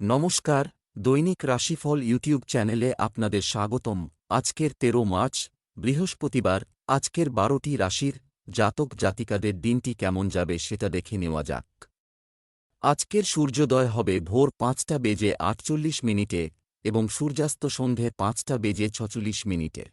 নমস্কার, দৈনিক রাশিফল ইউটিউব চ্যানেলে আপনাদের স্বাগতম। আজকের তেরো মার্চ, বৃহস্পতিবার, আজকের বারোটি রাশির জাতক জাতিকাদের দিনটি কেমন যাবে সেটা দেখে নেওয়া যাক। আজকের সূর্যোদয় হবে ভোর পাঁচটা বেজে আটচল্লিশ মিনিটে এবং সূর্যাস্ত সন্ধে পাঁচটা বেজে ছচল্লিশ মিনিটে।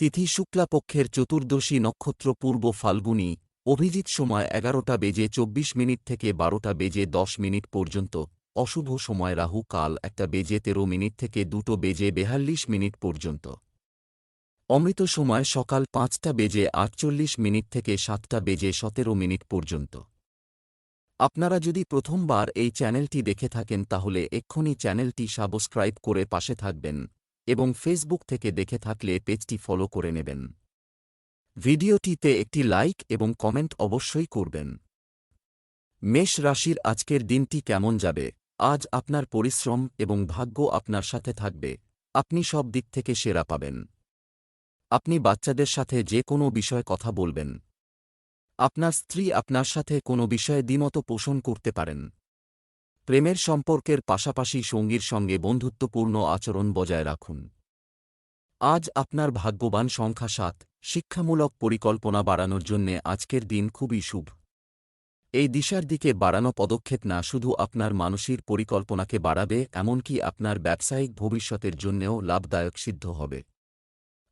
তিথি শুক্লাপক্ষের চতুর্দশী নক্ষত্র পূর্ব ফাল্গুনী, অভিজিৎ সময় এগারোটা বেজে চব্বিশ মিনিট থেকে বারোটা বেজে দশ মিনিট পর্যন্ত। অশুভ সময় রাহু কাল একটা বেজে তেরো মিনিট থেকে দুটো বেজে বেহাল্লিশ মিনিট পর্যন্ত। অমৃত সময় সকাল পাঁচটা বেজে আটচল্লিশ মিনিট থেকে সাতটা বেজে সতেরো মিনিট পর্যন্ত। আপনারা যদি প্রথমবার এই চ্যানেলটি দেখে থাকেন তাহলে এক্ষুনি চ্যানেলটি সাবস্ক্রাইব করে পাশে থাকবেন এবং ফেসবুক থেকে দেখে থাকলে পেজটি ফলো করে নেবেন। ভিডিওটিতে একটি লাইক এবং কমেন্ট অবশ্যই করবেন। মেষ রাশির আজকের দিনটি কেমন যাবে? আজ আপনার পরিশ্রম এবং ভাগ্য আপনার সাথে থাকবে। আপনি সব দিক থেকে সেরা পাবেন। আপনি বাচ্চাদের সাথে যে কোনো বিষয়ে কথা বলবেন। আপনার স্ত্রী আপনার সাথে কোনো বিষয়ে দ্বিমত পোষণ করতে পারেন। প্রেমের সম্পর্কের পাশাপাশি সঙ্গীর সঙ্গে বন্ধুত্বপূর্ণ আচরণ বজায় রাখুন। আজ আপনার ভাগ্যবান সংখ্যা সাত। শিক্ষামূলক পরিকল্পনা বাড়ানোর জন্যে আজকের দিন খুবই শুভ। এই দিশার দিকে বাড়ানো পদক্ষেপ না শুধু আপনার মানসিক পরিকল্পনাকে বাড়াবে, এমনকি আপনার ব্যবসায়িক ভবিষ্যতের জন্যেও লাভদায়ক সিদ্ধ হবে।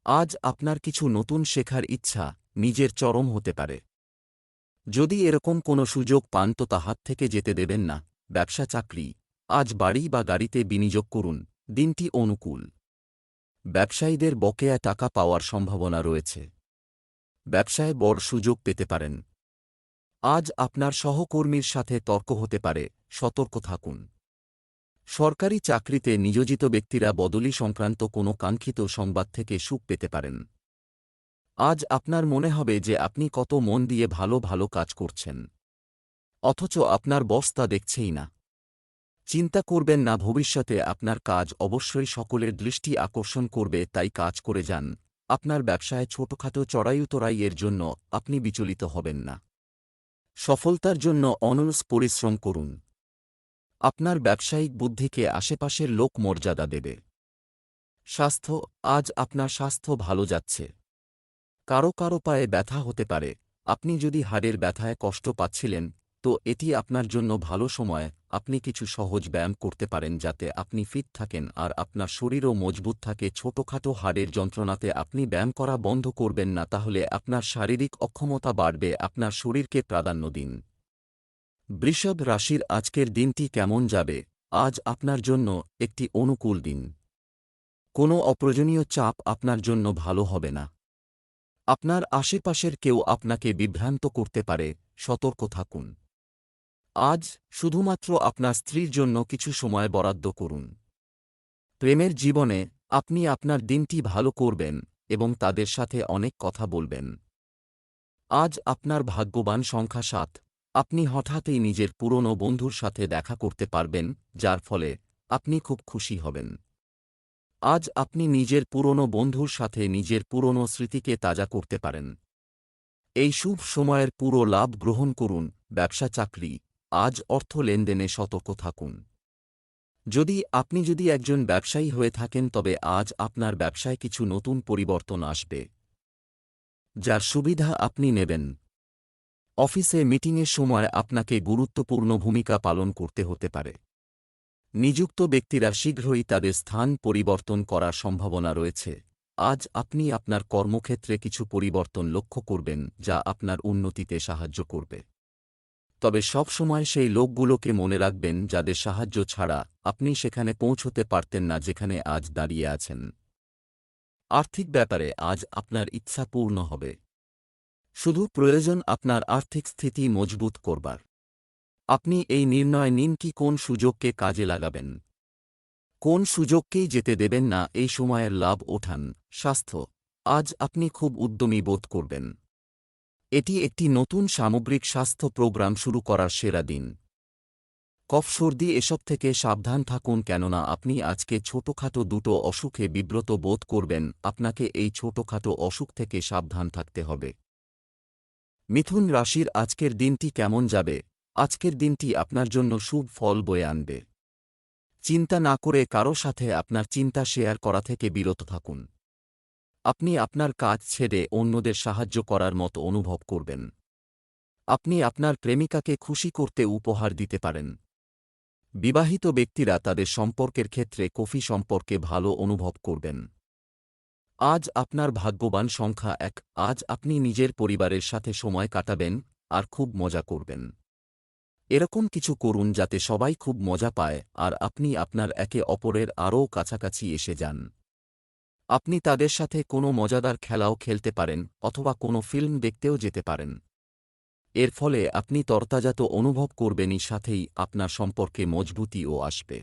আজ আপনার কিছু নতুন শেখার ইচ্ছা, নিজের চরম হতে পারে। যদি এরকম কোনো সুযোগ পান তো তা হাত থেকে যেতে দেবেন না। ব্যবসা চাকরি। আজ বাড়ি বা গাড়িতে বিনিয়োগ করুন। দিনটি অনুকূল। ব্যবসায়ীদের বকেয়া টাকা পাওয়ার সম্ভাবনা রয়েছে। ব্যবসায় বড় সুযোগ পেতে পারেন। আজ আপনার সহকর্মীর সাথে তর্ক হতে পারে, সতর্ক থাকুন। সরকারি চাকরিতে নিয়োজিত ব্যক্তিরা বদলি সংক্রান্ত কোনো কাঙ্ক্ষিত সংবাদ থেকে সুখ পেতে পারেন। আজ আপনার মনে হবে যে আপনি কত মন দিয়ে ভালো ভালো কাজ করছেন। অথচ আপনার বস তা দেখছেই না। চিন্তা করবেন না, ভবিষ্যতে আপনার কাজ অবশ্যই সকলের দৃষ্টি আকর্ষণ করবে, তাই কাজ করে যান। আপনার ব্যবসায় ছোটখাটো চড়াইউতরাইয়ের জন্য আপনি বিচলিত হবেন না। সফলতার জন্য অনলস পরিশ্রম করুন। আপনার ব্যবসায়িক বুদ্ধিকে আশেপাশের লোক মর্যাদা দেবে। স্বাস্থ্য, আজ আপনার স্বাস্থ্য ভালো যাচ্ছে। কারও কারও পায়ে ব্যথা হতে পারে। আপনি যদি হাড়ের ব্যথায় কষ্ট পাচ্ছিলেন তো এটি আপনার জন্য ভালো সময়, আপনি কিছু সহজ ব্যায়াম করতে পারেন যাতে আপনি ফিট থাকেন আর আপনার শরীরও মজবুত থাকে। ছোটখাটো হাড়ের যন্ত্রণাতে আপনি ব্যায়াম করা বন্ধ করবেন না, তাহলে আপনার শারীরিক অক্ষমতা বাড়বে, আপনার শরীরকে প্রাধান্য দিন। বৃষভ রাশির আজকের দিনটি কেমন যাবে? আজ আপনার জন্য একটি অনুকূল দিন। কোনো অপ্রয়োজনীয় চাপ আপনার জন্য ভালো হবে না। আপনার আশেপাশের কেউ আপনাকে বিভ্রান্ত করতে পারে, সতর্ক থাকুন। আজ শুধুমাত্র আপনার স্ত্রীর জন্য কিছু সময় বরাদ্দ করুন। প্রেমের জীবনে আপনি আপনার দিনটি ভালো করবেন এবং তাদের সাথে অনেক কথা বলবেন। আজ আপনার ভাগ্যবান সংখ্যা সাত। আপনি হঠাৎই নিজের পুরনো বন্ধুর সাথে দেখা করতে পারবেন, যার ফলে আপনি খুব খুশি হবেন। আজ আপনি নিজের পুরনো বন্ধুর সাথে নিজের পুরনো স্মৃতিকে তাজা করতে পারেন। এই শুভ সময়ের পুরো লাভ গ্রহণ করুন ব্যবসা চাকরি আজ অর্থ লেনদেনে সতর্ক থাকুন। যদি আপনি যদি একজন ব্যবসায়ী হয়ে থাকেন, তবে আজ আপনার ব্যবসায় কিছু নতুন পরিবর্তন আসবে। যার সুবিধা আপনি নেবেন। অফিসে মিটিংয়ের সময় আপনাকে গুরুত্বপূর্ণ ভূমিকা পালন করতে হতে পারে। নিযুক্ত ব্যক্তিরা শীঘ্রই তাদের স্থান পরিবর্তন করার সম্ভাবনা রয়েছে। আজ আপনি আপনার কর্মক্ষেত্রে কিছু পরিবর্তন লক্ষ্য করবেন, যা আপনার উন্নতিতে সাহায্য করবে। তবে সব সময় সেই লোকগুলোকে মনে রাখবেন যাদের সাহায্য ছাড়া আপনি সেখানে পৌঁছতে পারতেন না যেখানে আজ দাঁড়িয়ে আছেন। আর্থিক ব্যাপারে আজ আপনার ইচ্ছা পূর্ণ হবে। শুধু প্রয়োজন আপনার আর্থিক স্থিতি মজবুত করবার। আপনি এই নির্ণয় নিন কি কোন সুযোগকে কাজে লাগাবেন। কোন সুযোগকেই যেতে দেবেন না এই সময়ের লাভ ওঠান। স্বাস্থ্য। আজ আপনি খুব উদ্যমী বোধ করবেন। এটি একটি নতুন সামগ্রিক স্বাস্থ্য প্রোগ্রাম শুরু করার সেরা দিন। কফ সর্দি এসব থেকে সাবধান থাকুন কেননা আপনি আজকে ছোটখাটো দুটো অসুখে বিব্রত বোধ করবেন, আপনাকে এই ছোটখাটো অসুখ থেকে সাবধান থাকতে হবে। মিথুন রাশির আজকের দিনটি কেমন যাবে? আজকের দিনটি আপনার জন্য শুভ ফল বয়ে আনবে। চিন্তা না করে কারও সাথে আপনার চিন্তা শেয়ার করা থেকে বিরত থাকুন। আপনি আপনার কাজ ছেড়ে অন্যদের সাহায্য করার মতো অনুভব করবেন। আপনি আপনার প্রেমিকাকে খুশি করতে উপহার দিতে পারেন। বিবাহিত ব্যক্তিরা তাদের সম্পর্কের ক্ষেত্রে কফি সম্পর্কে ভালো অনুভব করবেন। আজ আপনার ভাগ্যবান সংখ্যা এক, আজ আপনি নিজের পরিবারের সাথে সময় কাটাবেন আর খুব মজা করবেন। এরকম কিছু করুন যাতে সবাই খুব মজা পায় আর আপনি আপনার একে অপরের আরও কাছাকাছি এসে যান। আপনি তাদের সাথে কোনো মজাদার খেলাও খেলতে পারেন অথবা কোনো ফিল্ম দেখতেও যেতে পারেন। এর ফলে আপনি তরতাজাত অনুভব করবেনই সাথেই আপনার সম্পর্কে মজবুতিও আসবে।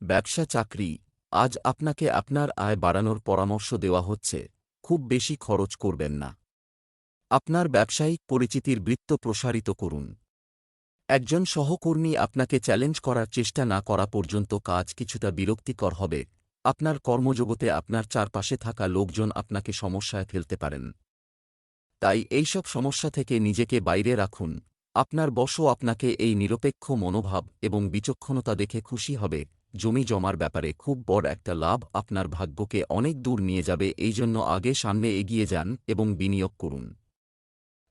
ব্যবসা চাকরি, আজ আপনাকে আপনার আয় বাড়ানোর পরামর্শ দেওয়া হচ্ছে, খুব বেশি খরচ করবেন না। আপনার ব্যবসায়িক পরিচিতির বৃত্ত প্রসারিত করুন। একজন সহকর্মী আপনাকে চ্যালেঞ্জ করার চেষ্টা না করা পর্যন্ত কাজ কিছুটা বিরক্তিকর হবে আপনার কর্মজগতে আপনার চারপাশে থাকা লোকজন আপনাকে সমস্যায় ফেলতে পারেন। তাই এইসব সমস্যা থেকে নিজেকে বাইরে রাখুন। আপনার বশও আপনাকে এই নিরপেক্ষ মনোভাব এবং বিচক্ষণতা দেখে খুশি হবে। জমি জমার ব্যাপারে খুব বড় একটা লাভ আপনার ভাগ্যকে অনেক দূর নিয়ে যাবে, এই জন্য আগে সামনে এগিয়ে যান এবং বিনিয়োগ করুন।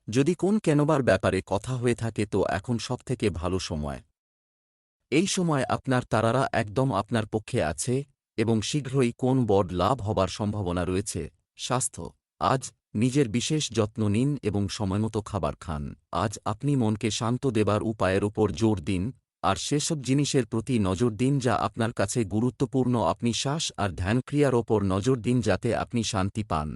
যদি কোন কেনবার ব্যাপারে কথা হয়ে থাকে তো এখন সবথেকে ভালো সময়। এই সময় আপনার তারারা একদম আপনার পক্ষে আছে এবং শীঘ্রই কোন বড় লাভ হবার সম্ভাবনা রয়েছে। স্বাস্থ্য। আজ নিজের বিশেষ যত্ন নিন এবং সময়মতো খাবার খান। আজ আপনি মনকে শান্ত দেবার উপায়ের ওপর জোর দিন। আর সেসব জিনিসের প্রতি নজর দিন যা আপনার কাছে গুরুত্বপূর্ণ। আপনি শ্বাস আর ধ্যানক্রিয়ার ওপর নজর দিন যাতে আপনি শান্তি পান।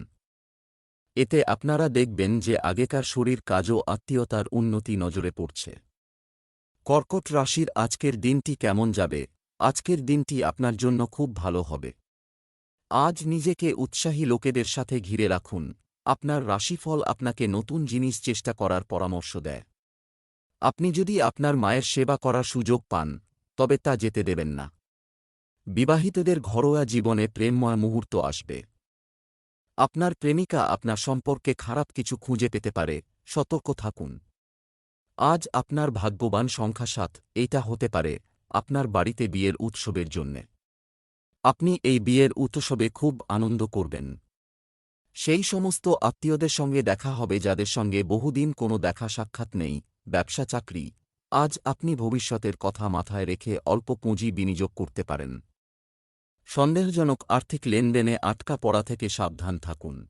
এতে আপনারা দেখবেন যে আগেকার শরীর কাজও আত্মীয়তার উন্নতি নজরে পড়ছে। কর্কট রাশির আজকের দিনটি কেমন যাবে? আজকের দিনটি আপনার জন্য খুব ভালো হবে। আজ নিজেকে উৎসাহী লোকেদের সাথে ঘিরে রাখুন। আপনার রাশিফল আপনাকে নতুন জিনিস চেষ্টা করার পরামর্শ দেয়। আপনি যদি আপনার মায়ের সেবা করার সুযোগ পান, তবে তা যেতে দেবেন না। বিবাহিতদের ঘরোয়া জীবনে প্রেমময় মুহূর্ত আসবে। আপনার প্রেমিকা আপনার সম্পর্কে খারাপ কিছু খুঁজে পেতে পারে, সতর্ক থাকুন। আজ আপনার ভাগ্যবান সংখ্যা সাত এইটা হতে পারে আপনার বাড়িতে বিয়ের উৎসবের জন্যে। আপনি এই বিয়ের উৎসবে খুব আনন্দ করবেন। সেই সমস্ত আত্মীয়দের সঙ্গে দেখা হবে যাদের সঙ্গে বহুদিন কোনো দেখা সাক্ষাৎ নেই, ব্যবসা চাকরি। আজ আপনি ভবিষ্যতের কথা মাথায় রেখে অল্প পুঁজি বিনিয়োগ করতে পারেন। সন্দেহজনক আর্থিক লেনদেনে আটকা পড়া থেকে সাবধান থাকুন।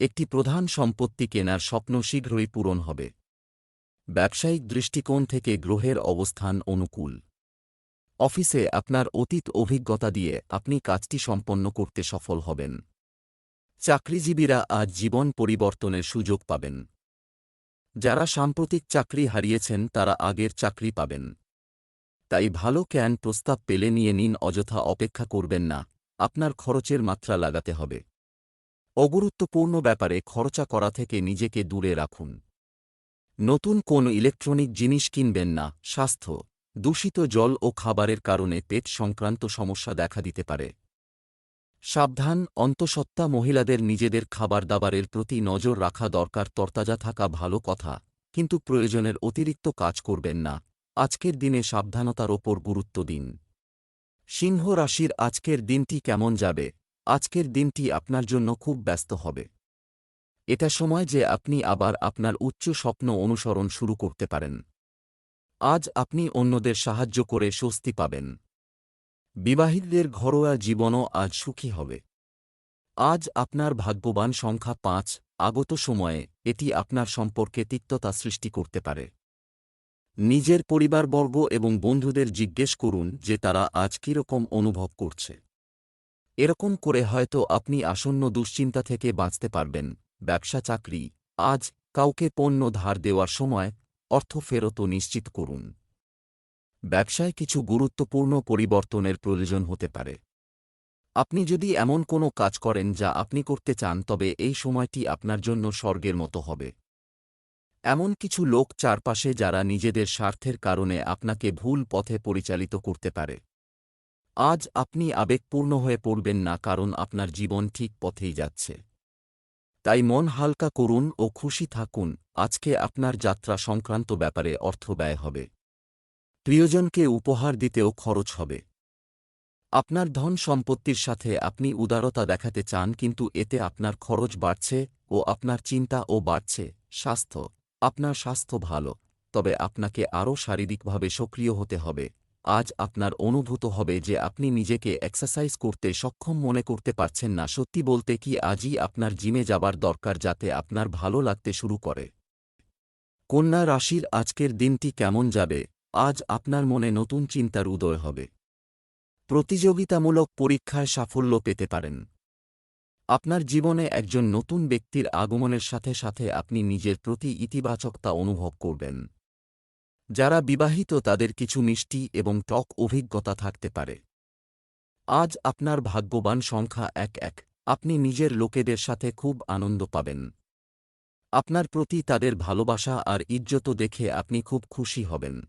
একটি প্রধান সম্পত্তি কেনার স্বপ্ন শীঘ্রই পূরণ হবে। ব্যবসায়িক দৃষ্টিকোণ থেকে গ্রহের অবস্থান অনুকূল। অফিসে আপনার অতীত অভিজ্ঞতা দিয়ে আপনি কাজটি সম্পন্ন করতে সফল হবেন। চাকরিজীবীরা আজ জীবন পরিবর্তনের সুযোগ পাবেন। যারা সাম্প্রতিক চাকরি হারিয়েছেন তারা আগের চাকরি পাবেন। তাই ভালো ক্যান প্রস্তাব পেলে নিয়ে নিন, অযথা অপেক্ষা করবেন না। আপনার খরচের মাত্রা লাগাতে হবে। অগুরুত্বপূর্ণ ব্যাপারে খরচা করা থেকে নিজেকে দূরে রাখুন। নতুন কোন ইলেকট্রনিক জিনিস কিনবেন না, স্বাস্থ্য। দূষিত জল ও খাবারের কারণে পেট সংক্রান্ত সমস্যা দেখা দিতে পারে। সাবধান, অন্তঃসত্ত্বা মহিলাদের নিজেদের খাবার দাবারের প্রতি নজর রাখা দরকার, তরতাজা থাকা ভালো কথা, কিন্তু প্রয়োজনের অতিরিক্ত কাজ করবেন না। আজকের দিনে সাবধানতার ওপর গুরুত্ব দিন। সিংহ রাশির আজকের দিনটি কেমন যাবে? আজকের দিনটি আপনার জন্য খুব ব্যস্ত হবে। এটা সময় যে আপনি আবার আপনার উচ্চ স্বপ্ন অনুসরণ শুরু করতে পারেন। আজ আপনি অন্যদের সাহায্য করে স্বস্তি পাবেন। বিবাহিতদের ঘরোয়া জীবনও আজ সুখী হবে। আজ আপনার ভাগ্যবান সংখ্যা পাঁচ, আগত সময়ে এটি আপনার সম্পর্কে তিক্ততা সৃষ্টি করতে পারে। নিজের পরিবারবর্গ এবং বন্ধুদের জিজ্ঞেস করুন যে তারা আজ কীরকম অনুভব করছে। এরকম করে হয়তো আপনি আসন্ন দুশ্চিন্তা থেকে বাঁচতে পারবেন। ব্যবসা চাকরি, আজ কাউকে পণ্য ধার দেওয়ার সময় অর্থ ফেরতও নিশ্চিত করুন। ব্যবসায় কিছু গুরুত্বপূর্ণ পরিবর্তনের প্রয়োজন হতে পারে। আপনি যদি এমন কোনো কাজ করেন যা আপনি করতে চান, তবে এই সময়টি আপনার জন্য স্বর্গের মতো হবে। এমন কিছু লোক চারপাশে যারা নিজেদের স্বার্থের কারণে আপনাকে ভুল পথে পরিচালিত করতে পারে। আজ আপনি আবেগপূর্ণ হয়ে পড়বেন না, কারণ আপনার জীবন ঠিক পথেই যাচ্ছে। তাই মন হালকা করুন ও খুশি থাকুন। আজকে আপনার যাত্রা সংক্রান্ত ব্যাপারে অর্থ ব্যয় হবে। প্রিয়জনকে উপহার দিতেও খরচ হবে। আপনার ধন সম্পত্তির সাথে আপনি উদারতা দেখাতে চান, কিন্তু এতে আপনার খরচ বাড়ছে ও আপনার চিন্তাও বাড়ছে। স্বাস্থ্য, আপনার স্বাস্থ্য ভালো, তবে আপনাকে আরও শারীরিকভাবে সক্রিয় হতে হবে। আজ আপনার অনুভূত হবে যে আপনি নিজেকে এক্সারসাইজ করতে সক্ষম মনে করতে পারছেন না। সত্যি বলতে কি আজই আপনার জিমে যাবার দরকার যাতে আপনার ভালো লাগতে শুরু করে। কন্যা রাশির আজকের দিনটি কেমন যাবে? আজ আপনার মনে নতুন চিন্তার উদয় হবে। প্রতিযোগিতামূলক পরীক্ষায় সাফল্য পেতে পারেন। আপনার জীবনে একজন নতুন ব্যক্তির আগমনের সাথে সাথে আপনি নিজের প্রতি ইতিবাচকতা অনুভব করবেন। যারা বিবাহিত তাদের কিছু মিষ্টি এবং টক অভিজ্ঞতা থাকতে পারে। আজ আপনার ভাগ্যবান সংখ্যা এক এক। আপনি নিজের লোকেদের সাথে খুব আনন্দ পাবেন। আপনার প্রতি তাদের ভালোবাসা আর ইজ্জত দেখে আপনি খুব খুশি হবেন।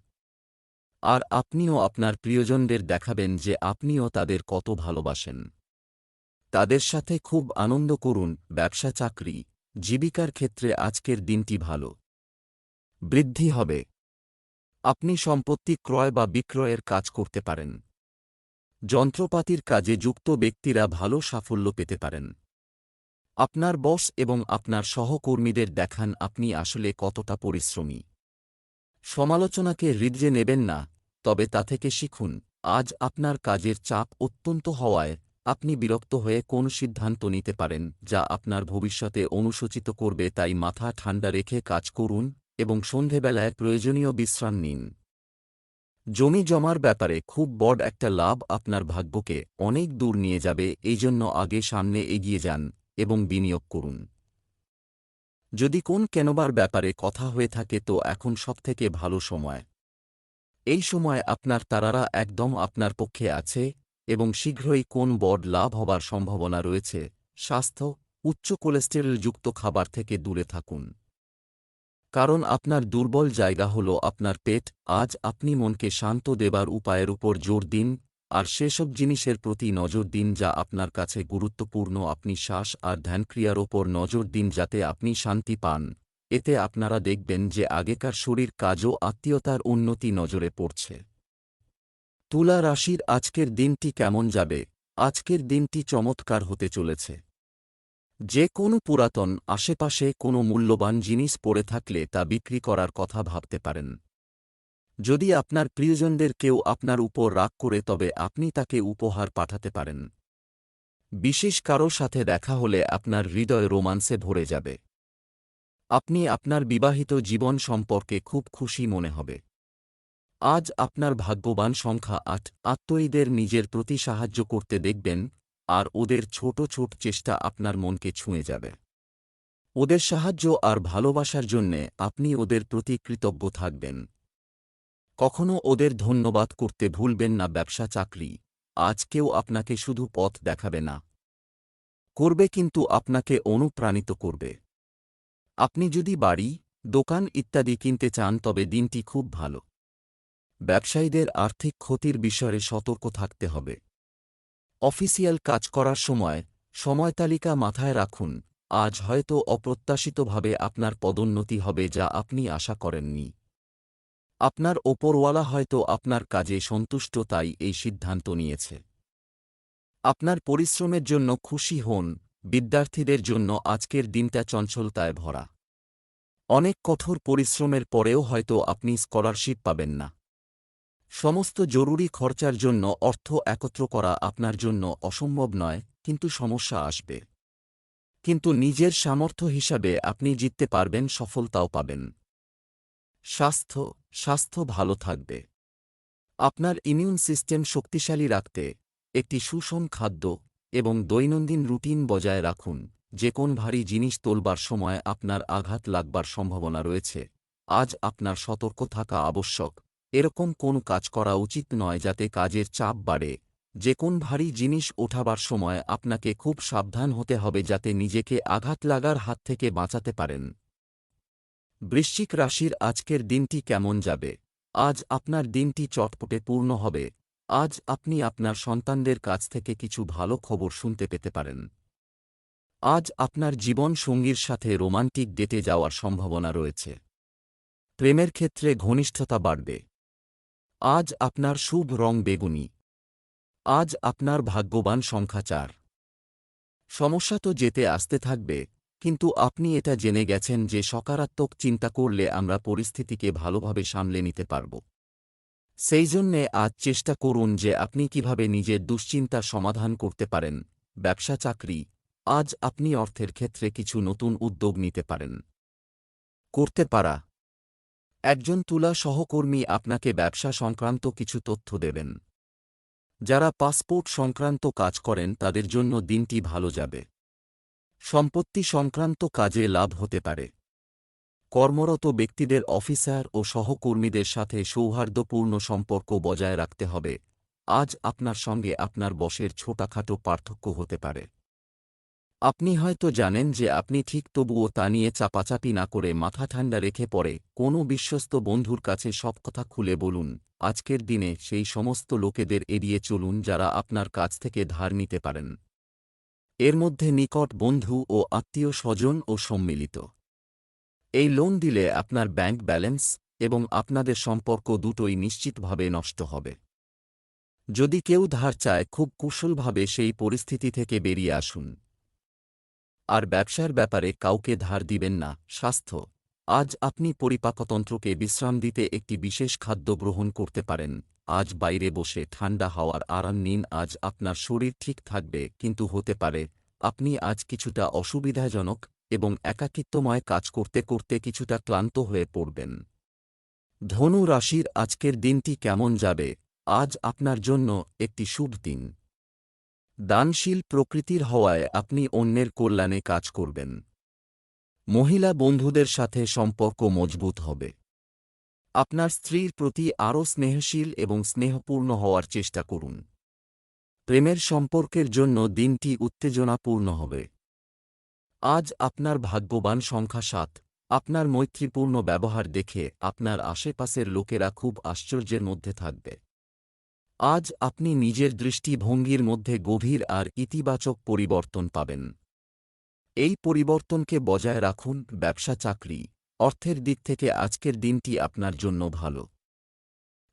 আর আপনিও আপনার প্রিয়জনদের দেখাবেন যে আপনিও তাদের কত ভালোবাসেন। তাদের সাথে খুব আনন্দ করুন, ব্যবসা চাকরি, জীবিকার ক্ষেত্রে আজকের দিনটি ভালো। বৃদ্ধি হবে। আপনি সম্পত্তি ক্রয় বা বিক্রয়ের কাজ করতে পারেন। যন্ত্রপাতির কাজে যুক্ত ব্যক্তিরা ভালো সাফল্য পেতে পারেন। আপনার বস এবং আপনার সহকর্মীদের দেখান আপনি আসলে কতটা পরিশ্রমী। সমালোচনাকে হৃদয়ে নেবেন না, তবে তা থেকে শিখুন, আজ আপনার কাজের চাপ অত্যন্ত হওয়ায় আপনি বিরক্ত হয়ে কোন সিদ্ধান্ত নিতে পারেন যা আপনার ভবিষ্যতে অনুসূচিত করবে তাই মাথা ঠান্ডা রেখে কাজ করুন। এবং সন্ধেবেলায় প্রয়োজনীয় বিশ্রাম নিন। জমি জমার ব্যাপারে খুব বড় একটা লাভ আপনার ভাগ্যকে অনেক দূর নিয়ে যাবে, এই জন্য আগে সামনে এগিয়ে যান এবং বিনিয়োগ করুন। যদি কোন কেনবার ব্যাপারে কথা হয়ে থাকে তো এখন সবথেকে ভালো সময়। এই সময় আপনার তারারা একদম আপনার পক্ষে আছে এবং শীঘ্রই কোন বড় লাভ হবার সম্ভাবনা রয়েছে, স্বাস্থ্য, উচ্চ কোলেস্টেরলযুক্ত খাবার থেকে দূরে থাকুন। কারণ আপনার দুর্বল জায়গা হল আপনার পেট, আজ আপনি মনকে শান্ত দেবার উপায়ের উপর জোর দিন, আর সেসব জিনিসের প্রতি নজর দিন যা আপনার কাছে গুরুত্বপূর্ণ, আপনি শ্বাস আর ধ্যানক্রিয়ার ওপর নজর দিন যাতে আপনি শান্তি পান। এতে আপনারা দেখবেন যে আগেকার শরীর কাজও আত্মীয়তার উন্নতি নজরে পড়ছে। তুলা রাশির আজকের দিনটি কেমন যাবে? আজকের দিনটি চমৎকার হতে চলেছে। যে কোনো পুরাতন, আশেপাশে কোনো মূল্যবান জিনিস পড়ে থাকলে তা বিক্রি করার কথা ভাবতে পারেন। যদি আপনার প্রিয়জনদের কেউ আপনার উপর রাগ করে, তবে আপনি তাকে উপহার পাঠাতে পারেন। বিশেষ কারও সাথে দেখা হলে আপনার হৃদয় রোমান্সে ভরে যাবে। আপনি আপনার বিবাহিত জীবন সম্পর্কে খুব খুশি মনে হবে। আজ আপনার ভাগ্যবান সংখ্যা আট। আত্মীয়দের নিজের প্রতি সাহায্য করতে দেখবেন আর ওদের ছোট ছোট চেষ্টা আপনার মনকে ছুঁয়ে যাবে। ওদের সাহায্য আর ভালোবাসার জন্যে আপনি ওদের প্রতি কৃতজ্ঞ থাকবেন। কখনো ওদের ধন্যবাদ করতে ভুলবেন না ব্যবসা চাকরি। আজ কেউ আপনাকে শুধু পথ দেখাবে না। করবে কিন্তু আপনাকে অনুপ্রাণিত করবে। আপনি যদি বাড়ি, দোকান ইত্যাদি কিনতে চান তবে দিনটি খুব ভালো। ব্যবসায়ীদের আর্থিক ক্ষতির বিষয়ে সতর্ক থাকতে হবে। অফিসিয়াল কাজ করার সময় সময় তালিকা মাথায় রাখুন, আজ হয়তো অপ্রত্যাশিতভাবে আপনার পদোন্নতি হবে যা আপনি আশা করেননি। আপনার ওপরওয়ালা হয়তো আপনার কাজে সন্তুষ্ট তাই এই সিদ্ধান্ত নিয়েছে। আপনার পরিশ্রমের জন্য খুশি হন, বিদ্যার্থীদের জন্য আজকের দিনটা চঞ্চলতায় ভরা। অনেক কঠোর পরিশ্রমের পরেও হয়তো আপনি স্কলারশিপ পাবেন না। সমস্ত জরুরি খরচার জন্য অর্থ একত্র করা আপনার জন্য অসম্ভব নয়, কিন্তু সমস্যা আসবে। কিন্তু নিজের সামর্থ্য হিসাবে আপনি জিততে পারবেন, সফলতাও পাবেন। স্বাস্থ্য স্বাস্থ্য ভালো থাকবে। আপনার ইমিউন সিস্টেম শক্তিশালী রাখতে একটি সুষম খাদ্য এবং দৈনন্দিন রুটিন বজায় রাখুন, যে কোন ভারী জিনিস তোলবার সময় আপনার আঘাত লাগবার সম্ভাবনা রয়েছে। আজ আপনার সতর্ক থাকা আবশ্যক। এরকম কোন কাজ করা উচিত নয় যাতে কাজের চাপ বাড়ে। যে কোন ভারী জিনিস ওঠাবার সময় আপনাকে খুব সাবধান হতে হবে যাতে নিজেকে আঘাত লাগার হাত থেকে বাঁচাতে পারেন। বৃশ্চিক রাশির আজকের দিনটি কেমন যাবে? আজ আপনার দিনটি চটপটে পূর্ণ হবে। আজ আপনি আপনার সন্তানদের কাছ থেকে কিছু ভালো খবর শুনতে পেতে পারেন। আজ আপনার জীবন সঙ্গীর সাথে রোমান্টিক ডেটে যাওয়ার সম্ভাবনা রয়েছে। প্রেমের ক্ষেত্রে ঘনিষ্ঠতা বাড়বে। আজ আপনার শুভ রং বেগুনি। আজ আপনার ভাগ্যবান সংখ্যা চার। সমস্যা তো যেতে আসতে থাকবে, কিন্তু আপনি এটা জেনে গেছেন যে সকারাত্মক চিন্তা করলে আমরা পরিস্থিতিকে ভালোভাবে সামলে নিতে পারব। সেই জন্যে আজ চেষ্টা করুন যে আপনি কীভাবে নিজের দুশ্চিন্তার সমাধান করতে পারেন। ব্যবসা, চাকরি, আজ আপনি অর্থের ক্ষেত্রে কিছু নতুন উদ্যোগ নিতে পারেন। করতে পারা। একজন তুলা সহকর্মী আপনাকে ব্যবসা সংক্রান্ত কিছু তথ্য দেবেন। যারা পাসপোর্ট সংক্রান্ত কাজ করেন, তাদের জন্য দিনটি ভালো যাবে। সম্পত্তি সংক্রান্ত কাজে লাভ হতে পারে। কর্মরত ব্যক্তিদের অফিসার ও সহকর্মীদের সাথে সৌহার্দ্যপূর্ণ সম্পর্ক বজায় রাখতে হবে। আজ আপনার সঙ্গে আপনার বসের ছোটাখাটো পার্থক্য হতে পারে। আপনি হয়তো জানেন যে আপনি ঠিক তবুও তা নিয়ে চাপাচাপি না করে মাথা ঠান্ডা রেখে পড়ে, কোনো বিশ্বস্ত বন্ধুর কাছে সব কথা খুলে বলুন, আজকের দিনে সেই সমস্ত লোকেদের এড়িয়ে চলুন যারা আপনার কাছ থেকে ধার নিতে পারেন। এর মধ্যে নিকট বন্ধু ও আত্মীয় স্বজন ও সম্মিলিত। এই লোন দিলে আপনার ব্যাংক ব্যালেন্স এবং আপনাদের সম্পর্ক দুটোই নিশ্চিতভাবে নষ্ট হবে। যদি কেউ ধার চায়, খুব কুশলভাবে সেই পরিস্থিতি থেকে বেরিয়ে আসুন। আর ব্যবসার ব্যাপারে কাউকে ধার দিবেন না। স্বাস্থ্য। আজ আপনি পরিপাকতন্ত্রকে বিশ্রাম দিতে একটি বিশেষ খাদ্য গ্রহণ করতে পারেন। আজ বাইরে বসে ঠান্ডা হওয়ার আরাম নিন। আজ আপনার শরীর ঠিক থাকবে, কিন্তু হতে পারে। আপনি আজ কিছুটা অসুবিধাজনক এবং একাকিত্বময় কাজ করতে করতে কিছুটা ক্লান্ত হয়ে পড়বেন। ধনু রাশির আজকের দিনটি কেমন যাবে? আজ আপনার জন্য একটি শুভ দিন। দানশীল প্রকৃতির হওয়ায় আপনি অন্যের কল্যাণে কাজ করবেন। মহিলা বন্ধুদের সাথে সম্পর্ক মজবুত হবে। আপনার স্ত্রীর প্রতি আরও স্নেহশীল এবং স্নেহপূর্ণ হওয়ার চেষ্টা করুন। প্রেমের সম্পর্কের জন্য দিনটি উত্তেজনাপূর্ণ হবে। আজ আপনার ভাগ্যবান সংখ্যা সাত। আপনার মৈত্রীপূর্ণ ব্যবহার দেখে আপনার আশেপাশের লোকেরা খুব আশ্চর্যের মধ্যে থাকবে। আজ আপনি নিজের দৃষ্টিভঙ্গির মধ্যে গভীর আর ইতিবাচক পরিবর্তন পাবেন। এই পরিবর্তনকে বজায় রাখুন ব্যবসা চাকরি, অর্থের দিক থেকে আজকের দিনটি আপনার জন্য ভালো।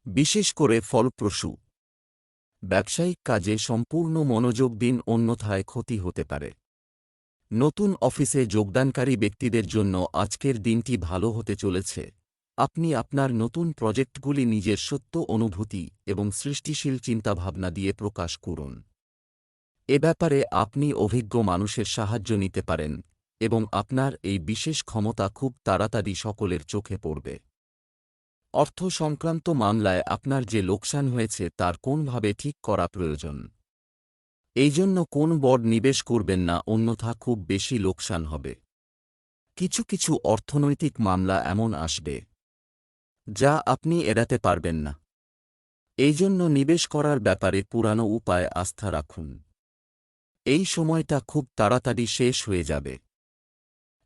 বিশেষ করে ফলপ্রসূ। ব্যবসায়িক কাজে সম্পূর্ণ মনোযোগ দিন অন্যথায় ক্ষতি হতে পারে। নতুন অফিসে যোগদানকারী ব্যক্তিদের জন্য আজকের দিনটি ভালো হতে চলেছে। আপনি আপনার নতুন প্রজেক্টগুলি নিজের সত্য অনুভূতি এবং সৃষ্টিশীল চিন্তাভাবনা দিয়ে প্রকাশ করুন। এ ব্যাপারে আপনি অভিজ্ঞ মানুষের সাহায্য নিতে পারেন এবং আপনার এই বিশেষ ক্ষমতা খুব তাড়াতাড়ি সকলের চোখে পড়বে। অর্থ সংক্রান্ত মামলায় আপনার যে লোকসান হয়েছে তার কোনভাবে ঠিক করা প্রয়োজন? এই জন্য কোন বড নিবেশ করবেন না, অন্যথা খুব বেশি লোকসান হবে। কিছু কিছু অর্থনৈতিক মামলা এমন আসবে। যা আপনি এড়াতে পারবেন না। এই জন্য নিবেশ করার ব্যাপারে পুরানো উপায় আস্থা রাখুন। এই সময়টা খুব তাড়াতাড়ি শেষ হয়ে যাবে।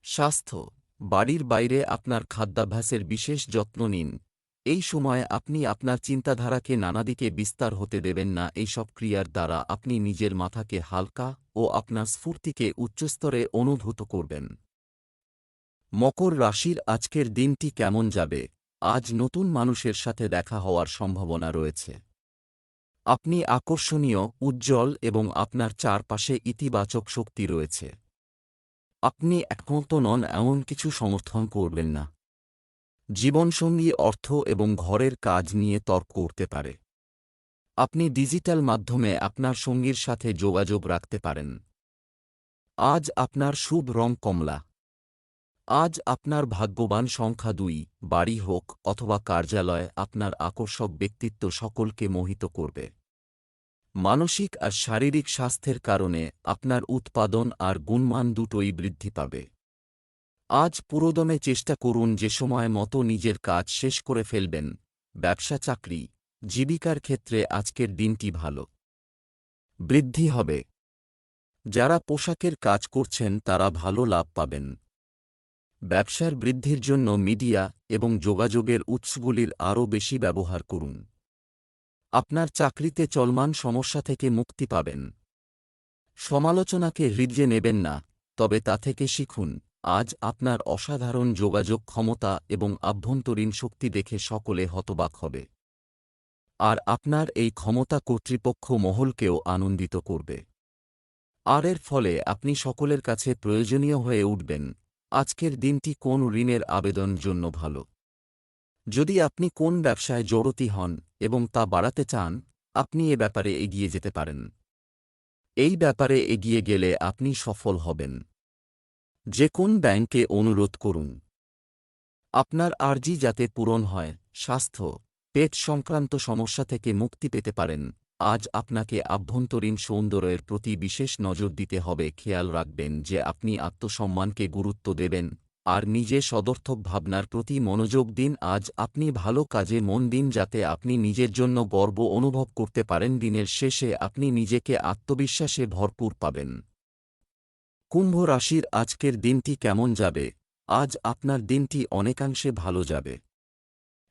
স্বাস্থ্য, বাড়ির বাইরে আপনার খাদ্যাভ্যাসের বিশেষ যত্ন নিন। এই সময় আপনি আপনার চিন্তাধারাকে নানাদিকে বিস্তার হতে দেবেন না এইসব ক্রিয়ার দ্বারা আপনি নিজের মাথাকে হালকা ও আপনার স্ফূর্তিকে উচ্চস্তরে অনুভূত করবেন। মকর রাশির আজকের দিনটি কেমন যাবে? আজ নতুন মানুষের সাথে দেখা হওয়ার সম্ভাবনা রয়েছে। আপনি আকর্ষণীয়, উজ্জ্বল এবং আপনার চারপাশে ইতিবাচক শক্তি রয়েছে। আপনি একমত নন, এমন কিছু সমর্থন করবেন না। জীবনসঙ্গী, অর্থ এবং ঘরের কাজ নিয়ে তর্ক করতে পারে। আপনি ডিজিটাল মাধ্যমে আপনার সঙ্গীর সাথে যোগাযোগ রাখতে পারেন। আজ আপনার শুভ রং কমলা। আজ আপনার ভাগ্যবান সংখ্যা দুই, বাড়ি হোক অথবা কার্যালয়, আপনার আকর্ষক ব্যক্তিত্ব সকলকে মোহিত করবে। মানসিক আর শারীরিক স্বাস্থ্যের কারণে আপনার উৎপাদন আর গুণমান দুটোই বৃদ্ধি পাবে। আজ পুরোদমে চেষ্টা করুন যে সময় মতো নিজের কাজ শেষ করে ফেলবেন। ব্যবসা, চাকরি, জীবিকার ক্ষেত্রে আজকের দিনটি ভালো। বৃদ্ধি হবে। যারা পোশাকের কাজ করছেন তারা ভালো লাভ পাবেন। ব্যবসার বৃদ্ধির জন্য মিডিয়া এবং যোগাযোগের উৎসগুলির আরও বেশি ব্যবহার করুন। আপনার চাকরিতে চলমান সমস্যা থেকে মুক্তি পাবেন। সমালোচনাকে হৃদয়ে নেবেন না, তবে তা থেকে শিখুন, আজ আপনার অসাধারণ যোগাযোগ ক্ষমতা এবং আভ্যন্তরীণ শক্তি দেখে সকলে হতবাক হবে। আর আপনার এই ক্ষমতা কর্তৃপক্ষ মহলকেও আনন্দিত করবে। আর এর ফলে আপনি সকলের কাছে প্রয়োজনীয় হয়ে উঠবেন। আজকের দিনটি কোন ঋণের আবেদন জন্য ভালো? যদি আপনি কোন ব্যবসায় জড়তি হন এবং তা বাড়াতে চান, আপনি এ ব্যাপারে এগিয়ে যেতে পারেন। এই ব্যাপারে এগিয়ে গেলে আপনি সফল হবেন। যে কোন ব্যাংকে অনুরোধ করুন। আপনার আর্জি যাতে পূরণ হয়, স্বাস্থ্য, পেট সংক্রান্ত সমস্যা থেকে মুক্তি পেতে পারেন। আজ আপনাকে আভ্যন্তরীণ সৌন্দর্যের প্রতি বিশেষ নজর দিতে হবে। খেয়াল রাখবেন যে আপনি আত্মসম্মানকে গুরুত্ব দেবেন আর নিজে সদর্থক ভাবনার প্রতি মনোযোগ দিন। আজ আপনি ভালো কাজে মন দিন যাতে আপনি নিজের জন্য গর্ব অনুভব করতে পারেন। দিনের শেষে আপনি নিজেকে আত্মবিশ্বাসে ভরপুর পাবেন। কুম্ভ রাশির আজকের দিনটি কেমন যাবে? আজ আপনার দিনটি অনেকাংশে ভালো যাবে।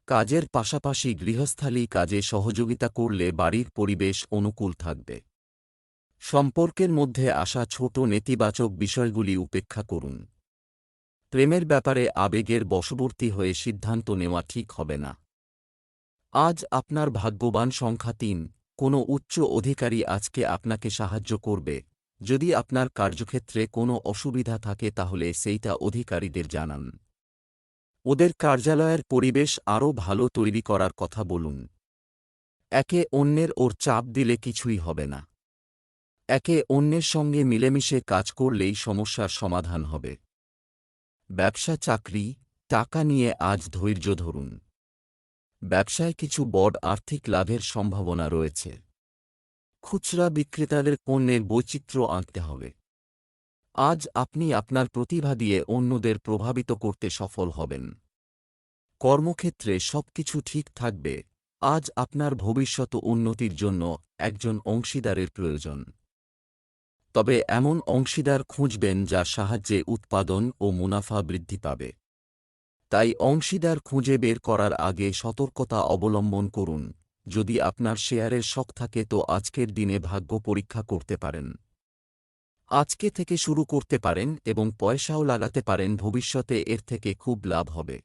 কাজের পাশাপাশি গৃহস্থালী কাজে সহযোগিতা করলে বাড়ির পরিবেশ অনুকূল থাকবে। সম্পর্কের মধ্যে আসা ছোট নেতিবাচক বিষয়গুলি উপেক্ষা করুন। প্রেমের ব্যাপারে আবেগের বশবর্তী হয়ে সিদ্ধান্ত নেওয়া ঠিক হবে না। আজ আপনার ভাগ্যবান সংখ্যা তিন, কোনো উচ্চ অধিকারী আজকে আপনাকে সাহায্য করবে। যদি আপনার কার্যক্ষেত্রে কোনো অসুবিধা থাকে তাহলে সেইটা অধিকারীদের জানান। ওদের কার্যালয়ের পরিবেশ আরও ভালো তৈরি করার কথা বলুন। একে অন্যের ওর চাপ দিলে কিছুই হবে না। একে অন্যের সঙ্গে মিলেমিশে কাজ করলেই সমস্যার সমাধান হবে। ব্যবসা চাকরি, টাকা নিয়ে আজ ধৈর্য ধরুন। ব্যবসায় কিছু বড় আর্থিক লাভের সম্ভাবনা রয়েছে। খুচরা বিক্রেতাদের পণ্যের বৈচিত্র্য আনতে হবে। আজ আপনি আপনার প্রতিভা দিয়ে অন্যদের প্রভাবিত করতে সফল হবেন। কর্মক্ষেত্রে সবকিছু ঠিক থাকবে। আজ আপনার ভবিষ্যৎ উন্নতির জন্য একজন অংশীদারের প্রয়োজন। তবে এমন অংশীদার খুঁজবেন যার সাহায্যে উৎপাদন ও মুনাফা বৃদ্ধি পাবে। তাই অংশীদার খুঁজে বের করার আগে সতর্কতা অবলম্বন করুন। যদি আপনার শেয়ারের শখ থাকে তো আজকের দিনে ভাগ্য পরীক্ষা করতে পারেন। আজকে থেকে শুরু করতে পারেন এবং পয়সাও লাগাতে পারেন, ভবিষ্যতে এর থেকে খুব লাভ হবে।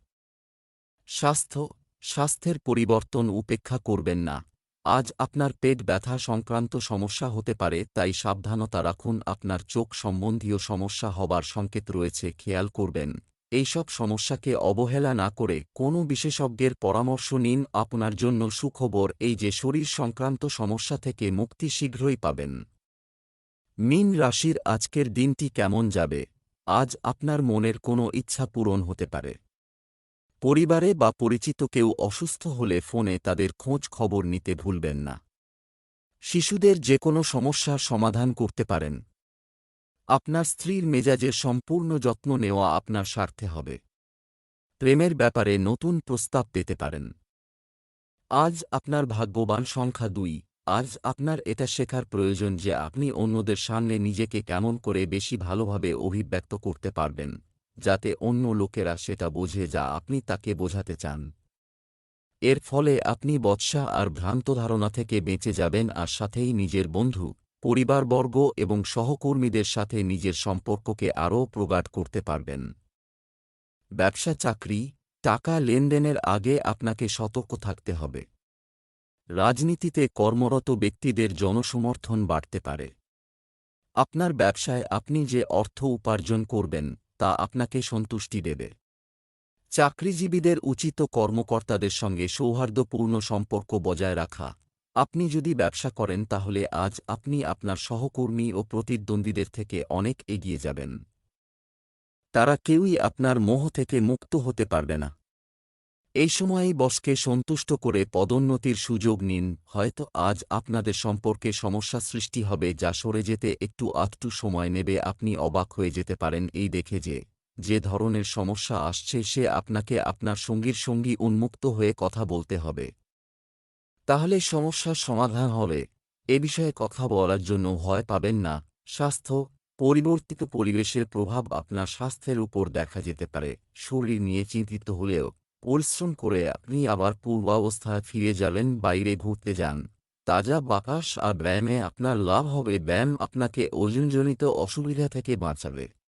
স্বাস্থ্য, স্বাস্থ্যের পরিবর্তন উপেক্ষা করবেন না। আজ আপনার পেট ব্যথা সংক্রান্ত সমস্যা হতে পারে, তাই সাবধানতা রাখুন। আপনার চোখ সম্বন্ধীয় সমস্যা হবার সংকেত রয়েছে, খেয়াল করবেন। এইসব সমস্যাকে অবহেলা না করে কোনো বিশেষজ্ঞের পরামর্শ নিন। আপনার জন্য সুখবর, এই যে শরীর সংক্রান্ত সমস্যা থেকে মুক্তি শীঘ্রই পাবেন। মিন রাশির আজকের দিনটি কেমন যাবে? আজ আপনার মনের কোনো ইচ্ছা পূরণ হতে পারে। পরিবারে বা পরিচিত কেউ অসুস্থ হলে ফোনে তাদের খোঁজ খবর নিতে ভুলবেন না। শিশুদের যে কোনো সমস্যার সমাধান করতে পারেন। আপনার স্ত্রীর মেজাজের সম্পূর্ণ যত্ন নেওয়া আপনার স্বার্থে হবে। প্রেমের ব্যাপারে নতুন প্রস্তাব পেতে পারেন। আজ আপনার ভাগ্যবান সংখ্যা দুই। আজ আপনার এটা শেখার প্রয়োজন যে আপনি অন্যদের সামনে নিজেকে কেমন করে বেশি ভালোভাবে অভিব্যক্ত করতে পারবেন, যাতে অন্য লোকেরা সেটা বোঝে যা আপনি তাকে বোঝাতে চান। এর ফলে আপনি বৎসা আর ভ্রান্ত ধারণা থেকে বেঁচে যাবেন আর সাথেই নিজের বন্ধু, পরিবারবর্গ এবং সহকর্মীদের সাথে নিজের সম্পর্ককে আরও প্রগাঢ় করতে পারবেন। ব্যবসা, চাকরি, টাকা লেনদেনের আগে আপনাকে সতর্ক থাকতে হবে। রাজনীতিতে কর্মরত ব্যক্তিদের জনসমর্থন বাড়তে পারে। আপনার ব্যবসায় আপনি যে অর্থ উপার্জন করবেন, তা আপনাকে সন্তুষ্টি দেবে। চাকরিজীবীদের উচিত কর্মকর্তাদের সঙ্গে সৌহার্দ্যপূর্ণ সম্পর্ক বজায় রাখা। আপনি যদি ব্যবসা করেন, তাহলে আজ আপনি আপনার সহকর্মী ও প্রতিদ্বন্দ্বীদের থেকে অনেক এগিয়ে যাবেন। তারা কেউই আপনার মোহ থেকে মুক্ত হতে পারবে না। এই সময়েই বসকে সন্তুষ্ট করে পদোন্নতির সুযোগ নিন, হয়তো আজ আপনাদের সম্পর্কে সমস্যা সৃষ্টি হবে যা সরে যেতে একটু আধটু সময় নেবে, আপনি অবাক হয়ে যেতে পারেন, এই দেখে যে যে ধরনের সমস্যা আসছে সে আপনাকে আপনার সঙ্গীর সঙ্গী উন্মুক্ত হয়ে কথা বলতে হবে। তাহলে সমস্যার সমাধান হবে। এ বিষয়ে কথা বলার জন্য ভয় পাবেন না। স্বাস্থ্য, পরিবর্তিত পরিবেশের প্রভাব আপনার স্বাস্থ্যের উপর দেখা যেতে পারে। শরীর নিয়ে চিন্তিত হলেও পরিশ্রম করে আপনি আবার পূর্বাবস্থায় ফিরে যাবেন, বাইরে ঘুরতে যান। তাজা বাতাস আর ব্যায়ামে আপনার লাভ হবে, ব্যায়াম আপনাকে ওজনজনিত অসুবিধা থেকে বাঁচাবে।